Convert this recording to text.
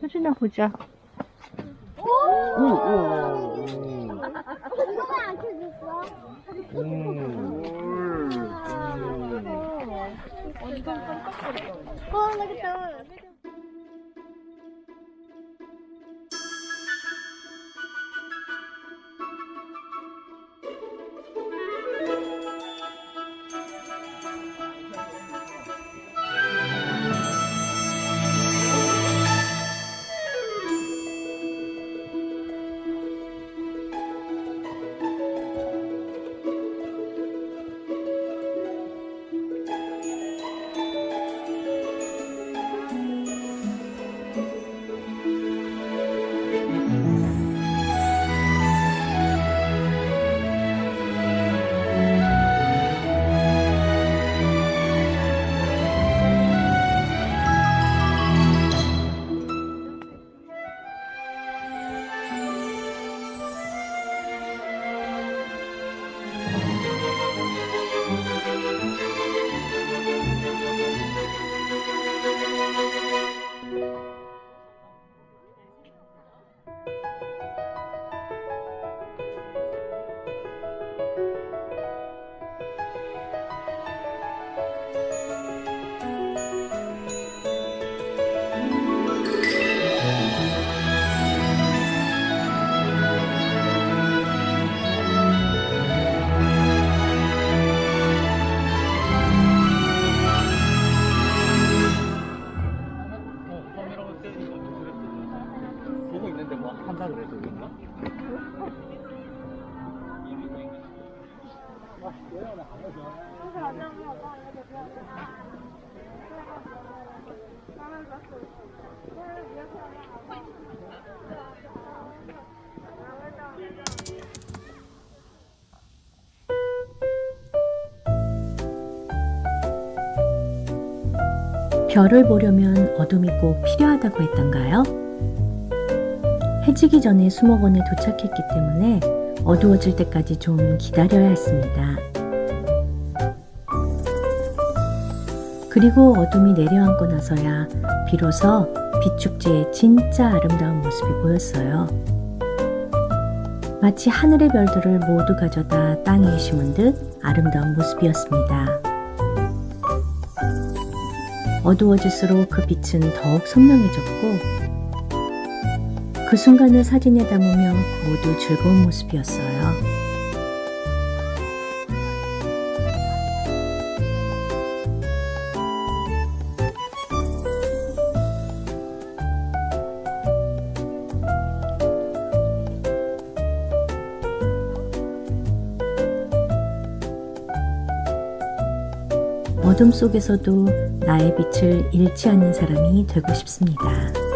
他真的回家嗯。嗯嗯 뭐 한다 그래서 그런가? 별을 보려면 어둠이 꼭 필요하다고 했던가요? 해지기 전에 수목원에 도착했기 때문에 어두워질 때까지 좀 기다려야 했습니다. 그리고 어둠이 내려앉고 나서야 비로소 빛축제의 진짜 아름다운 모습이 보였어요. 마치 하늘의 별들을 모두 가져다 땅에 심은 듯 아름다운 모습이었습니다. 어두워질수록 그 빛은 더욱 선명해졌고 그 순간을 사진에 담으며 모두 즐거운 모습이었어요. 어둠 속에서도 나의 빛을 잃지 않는 사람이 되고 싶습니다.